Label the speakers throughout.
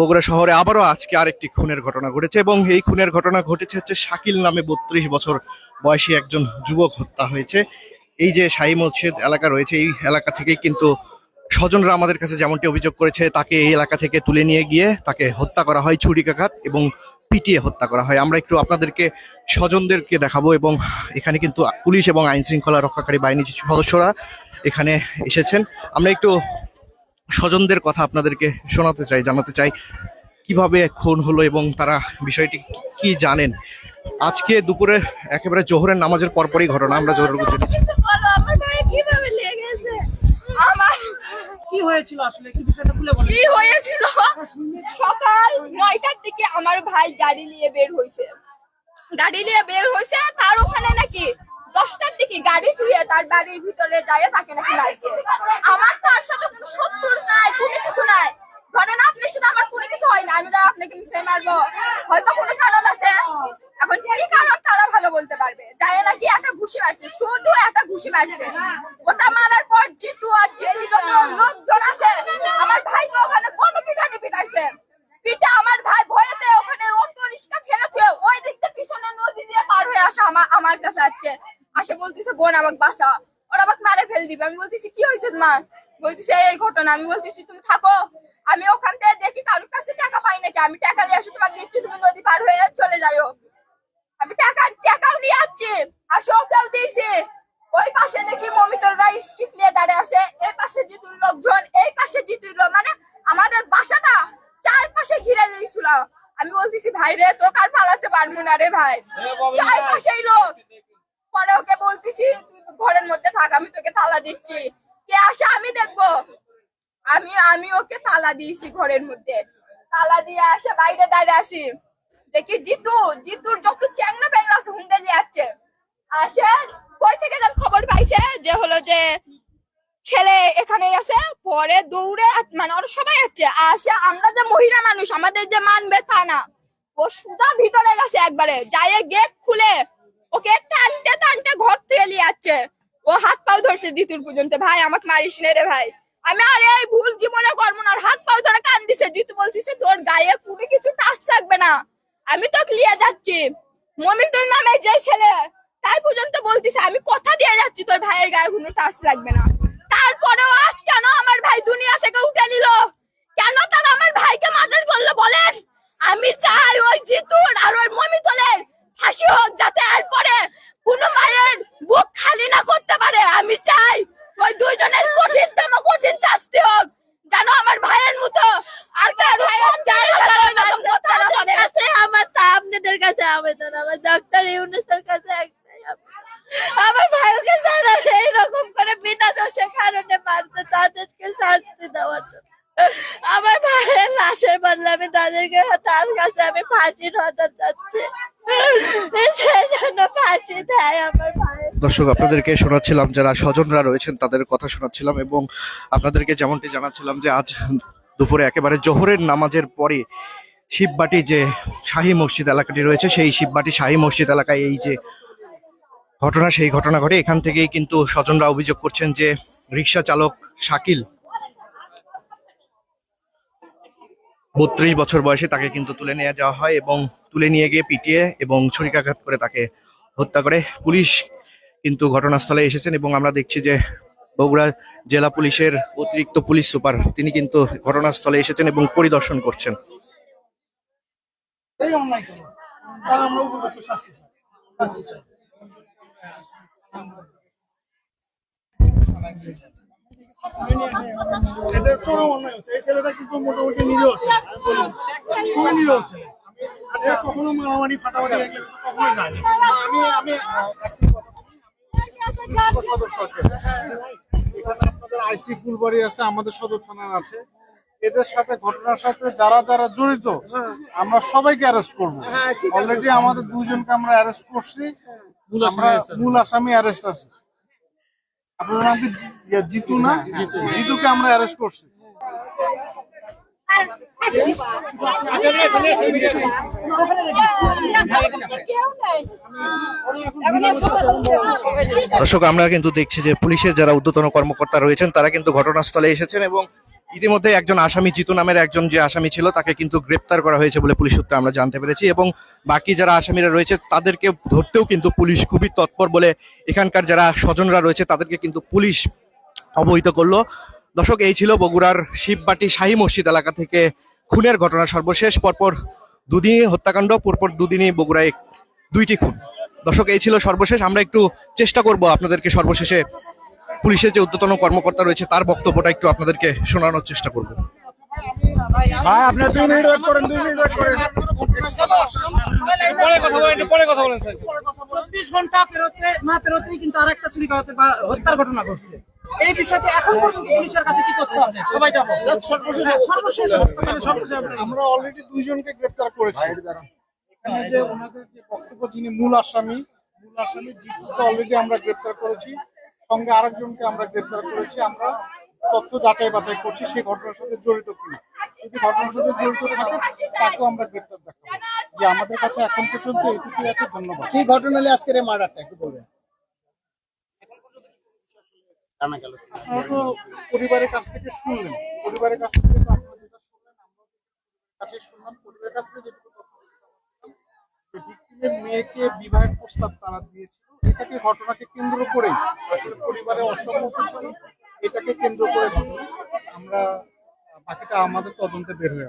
Speaker 1: বগুড়া শহরে আবারও আজকে আরেকটি খুনের ঘটনা ঘটেছে এবং এই খুনের ঘটনা ঘটেছে হচ্ছে শাকিল নামে বত্রিশ বছর বয়সী একজন যুবক হত্যা হয়েছে। এই যে শাহী মসজিদ এলাকা রয়েছে, এই এলাকা থেকেই কিন্তু স্বজনরা আমাদের কাছে যেমনটি অভিযোগ করেছে, তাকে এই এলাকা থেকে তুলে নিয়ে গিয়ে তাকে হত্যা করা হয় ছুরিকাঘাত এবং পিটিয়ে হত্যা করা হয়। আমরা একটু আপনাদেরকে, স্বজনদেরকে দেখাবো এবং এখানে কিন্তু পুলিশ এবং আইন শৃঙ্খলা রক্ষাকারী বাহিনীর সদস্যরা এখানে এসেছেন। আমরা একটু স্বজনদের কথা আপনাদেরকে শোনাতে চাই জানাতে চাই কীভাবে খুন হলো এবং তারা বিষয়টি কি- জানেন? আজকে দুপুরে একেবারে জোহরের নামাজের পরপরই ঘটনা আমরা জোহর জেনেছি
Speaker 2: বলো আমার ভাই কীভাবে লেগেছে? আমার
Speaker 3: কি হয়েছিল আসলে? কি বিষয়টা খুলে বলেন
Speaker 2: কি হয়েছিল? সকাল নয়টার দিকে আমার ভাই গাড়ি নিয়ে বের হয়েছে। গাড়ি নিয়ে বের হয়েছে তার ওখানে নাকি দশটার দিকে গাড়ি ধুয়ে তার বাড়ির ভিতরে যায় তাকে নাকি মারছে। আমার তার সাথে কোনো শত্রু নাই, কোনো কিছু নাই। ধরেন আপনার সাথে আমার কোনো কিছু হয় না, আমি যা আপনাকে মিশে মারবো। হয়তো কোনো কারণ আছে। এখন কি কারণ তারা ভালো বলতে পারবে? যায় নাকি একটা ঘুষি মারছে, শুধু একটা ঘুষি মারছে। ওটা মারার পর জিতু আর জিতু যত লোকজন আছে। আমার ভাইকে ওখানে গণ পিঠানি পিটাইছে পিঠা আমার ভাই ভয়েতে ওখানে অটো রিক্সা ফেলে দিয়ে ওই দিক থেকে পিছনে নদী দিয়ে পার হয়ে আসা আমার আমার কাছে আসছে আসে বলতেছে বোন আমাকে বাসা ওরা আমাকে মারে ফেল দিবে। আমি বলতেছি কি হয়েছে তোমার? বলতেছে এই ঘটনা। আমি বলতেছি তুমি থাকো। আমি ওখান থেকে দেখি কারোর কাছে টাকা পাই নাকি। আমি টাকা নিয়ে আসি তোমাকে দিচ্ছি তুমি নদী পার হয়ে চলে যাও আমি টাকা টাকাও নিয়ে আসছি আর সবটাও দিয়েছি। ওই পাশে দেখি মমিতররা স্টিক নিয়ে দাঁড়িয়ে আছে। এই পাশে জিতুর লোকজন এই পাশে জিতুর লোক। মানে আমাদের বাসাটা চারপাশে ঘিরে দিয়েছিল আমি বলতেছি ভাই রে তো কার পালাতে পারব না রে ভাই। চারপাশেই লোক। পরে ওকে বলতেছি, তুই ঘরের মধ্যে থাক, আমি তোকে তালা দিচ্ছি। কে আসে আমি দেখব। আমি আমি ওকে তালা দিয়েছি ঘরের মধ্যে। তালা দিয়ে আসে, বাইরে দাঁড়িয়ে আসি। দেখি জিতু, জিতুর যত চ্যাংনা ব্যাংলা আছে, হুন্ডে আসছে। আসে, কই থেকে যেন খবর পাইছে? যে হলো যে ছেলে এখানে আছে, পরে দৌড়ে মানে ওরা সবাই আছে আসে, আমরা যে মহিলা মানুষ, আমাদের যে মানবে তা না। ও সুদা ভিতরে গেছে একবারে যাই গেট খুলে ওকে টানতে টানতে ঘর থেকে নিয়ে যাচ্ছে। ও হাত পাও ধরছে জিতুর পর্যন্ত। ভাই, আমাকে মারিস নে রে ভাই। আমি আরে এই ভুল জীবনে করব না। হাত পাও ধরে কান দিছে জিতু বলতিছে, তোর গায়ে কোনো কিছু টাচ থাকবে না। আমি তো লিয়ে যাচ্ছি। মমিতুর নামে যে ছেলে, তাই পর্যন্ত বলতিছে, আমি কথা দিয়ে যাচ্ছি, তোর ভাইয়ের গায়ে কোনো টাচ লাগবে না। তারপরেও আজ কেন আমার ভাই দুনিয়া থেকে উঠে নিল? কেন তারা আমার ভাইকে মার্ডার করল বলেন? আমি চাই ওই জিতুর আর ওই মমিতলের ফাঁসি হোক যাতে এরপরে কোনো মায়ের বুক খালি না করতে পারে আমি চাই ওই দুইজনের কঠিনতম কঠিন শাস্তি হোক যেন আমার ভাইয়ের মতো আর কারও সন্তানের সাথে এরকম করতে না পারে।
Speaker 4: কাছে আমার তা আপনাদের কাছে আবেদন আমার ডক্টর ইউনুসের কাছে একটাই আবেদন। আমার ভাইকে যারা এইরকম করে বিনা দোষে কারণে মারতে তাদেরকে শাস্তি দেওয়ার জন্য আমার ভাইয়ের লাশের বদলে আমি তাদেরকে তার কাছে আমি ফাঁসির অর্ডার চাচ্ছি। ফাঁসি
Speaker 1: দর্শক, আপনাদেরকে শোনাচ্ছিলাম, যারা স্বজনরা রয়েছেন, তাদের কথা শোনাচ্ছিলাম এবং আপনাদেরকে যেমনটি জানাচ্ছিলাম যে আজ দুপুরে একেবারে জোহরের নামাজের পরে শিববাটি যে শাহী মসজিদ এলাকাটি রয়েছে, সেই শিববাটি শাহী মসজিদ এলাকায় এই যে ঘটনা, সেই ঘটনা ঘটে। এখান থেকেই কিন্তু স্বজনরা অভিযোগ করছেন যে রিক্সা চালক শাকিল বত্রিশ বছর বয়সে তাকে কিন্তু তুলে নিয়ে যাওয়া হয় এবং তুলে নিয়ে গিয়ে পিটিয়ে এবং ছুরিকাঘাত করে তাকে হত্যা করে। পুলিশ কিন্তু ঘটনাস্থলে এসেছেন এবং আমরা দেখছি যে বগুড়া জেলা পুলিশের অতিরিক্ত পুলিশ সুপার তিনি কিন্তু ঘটনাস্থলে এসেছেন এবং পরিদর্শন করছেন।
Speaker 3: এই অন্যায় এটা চরম অন্যায় হচ্ছে। এই ছেলেটা কিন্তু মোটামুটি নিরীহ ছেলে। খুবই নিরীহ ছেলে। আচ্ছা কখনো মারামারি ফাটামারি কখনোই যায়নি আমি আমি আহ, একটি কথা বলি, আমি সদর সরকার এখানে আপনাদের আইসি ফুলবাড়ি আছে আমাদের সদর থানার আছে। এদের সাথে ঘটনার সাথে যারা যারা জড়িত আমরা সবাইকে অ্যারেস্ট করব। অলরেডি আমাদের দুইজনকে আমরা অ্যারেস্ট করছি। আমরা মূল আসামি অ্যারেস্ট আছে। আপনার নাম কি? জিতু না? জিতুকে আমরা অ্যারেস্ট করছি।
Speaker 1: দর্শক আমরা কিন্তু দেখছি যে পুলিশের যারা উদ্যতন কর্মকর্তা রয়েছেন তারা কিন্তু ঘটনাস্থলে এসেছেন এবং ইতিমধ্যে একজন আসামি, জিতু নামের একজন যে আসামি ছিল, তাকে কিন্তু গ্রেপ্তার করা হয়েছে বলে পুলিশ সূত্রে আমরা জানতে পেরেছি এবং বাকি যারা আসামিরা রয়েছে, তাদেরকে ধরতেও কিন্তু পুলিশ খুবই তৎপর বলে এখানকার যারা স্বজনরা রয়েছে, তাদেরকে কিন্তু পুলিশ অবহিত করল। দর্শক, এই ছিল বগুড়ার শিববাটি শাহী মসজিদ এলাকা থেকে খুনের ঘটনা সর্বশেষ। পরপর দুদিনই হত্যাকাণ্ড, পরপর দুদিনই বগুড়ায় দুইটি খুন। দর্শক, এই ছিল সর্বশেষ। আমরা একটু চেষ্টা করব আপনাদেরকে সর্বশেষে পুলিশের যে উদ্যতন কর্মকর্তা রয়েছে তার বক্তব্যটা একটু আপনাদেরকে শোনানোর চেষ্টা করব।
Speaker 3: ভাই আপনি দুই মিনিট ওয়েট করেন দুই মিনিট ওয়েট করেন।
Speaker 5: পরে কথা বলেন পরে কথা বলেন স্যার।
Speaker 6: চব্বিশ ঘণ্টা পেরোতে না পেরোতেই কিন্তু চুরি বা হত্যার ঘটনা ঘটছে। এই এখন পর্যন্ত পুলিশের কাছে কি তথ্য আছে? সবাই যাব
Speaker 3: সর্বশেষ
Speaker 6: সর্বশেষ অবস্থা মানে সর্বশেষ
Speaker 3: আমরা অলরেডি দুইজনকে গ্রেফতার করেছি। এখানে যে ওনাদের যে বক্তব্য যিনি মূল আসামি মূল আসামি জিতুকে অলরেডি আমরা গ্রেফতার করেছি। সঙ্গে আরেকজনকে আমরা গ্রেফতার করেছি আমরা তথ্য যাচাই বাছাই করছি সেই ঘটনার সাথে জড়িত কিনা। যদি ঘটনার সাথে জড়িত থাকে তাকেও আমরা গ্রেফতার দেখাবো। যে আমাদের কাছে এখন পর্যন্ত এটুকুই আছে ধন্যবাদ।
Speaker 7: কি ঘটনা হলে আজকের এই মার্ডারটা একটু বলবেন? জানা গেল।
Speaker 3: পরিবারের কাছ থেকে শুনলেন পরিবারের কাছ থেকে তো আপনারা যেটা শুনলেন আমরা কাছে শুনলাম পরিবারের কাছ থেকে যেটুকু ভিক্টিমের মেয়েকে বিবাহের প্রস্তাব তারা দিয়েছিল। এটাকে ঘটনাকে কেন্দ্র করেই আসলে পরিবারের অসম্মতি ছিল, এটাকে কেন্দ্র করে আমরা বাকিটা আমাদের তদন্তে বের হয়ে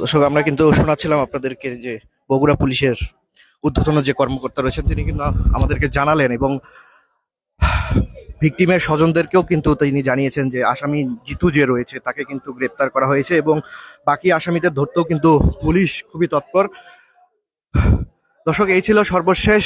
Speaker 1: দর্শক, আমরা কিন্তু শোনাচ্ছিলাম আপনাদেরকে যে বগুড়া পুলিশের ঊর্ধ্বতন যে কর্মকর্তা রয়েছেন, তিনি কিন্তু আমাদেরকে জানালেন এবং ভিকটিমের স্বজনদেরকেও কিন্তু তিনি জানিয়েছেন যে আসামি জিতু যে রয়েছে, তাকে কিন্তু গ্রেপ্তার করা হয়েছে এবং বাকি আসামিদের ধরতেও কিন্তু পুলিশ খুবই তৎপর। দর্শক, এই ছিল সর্বশেষ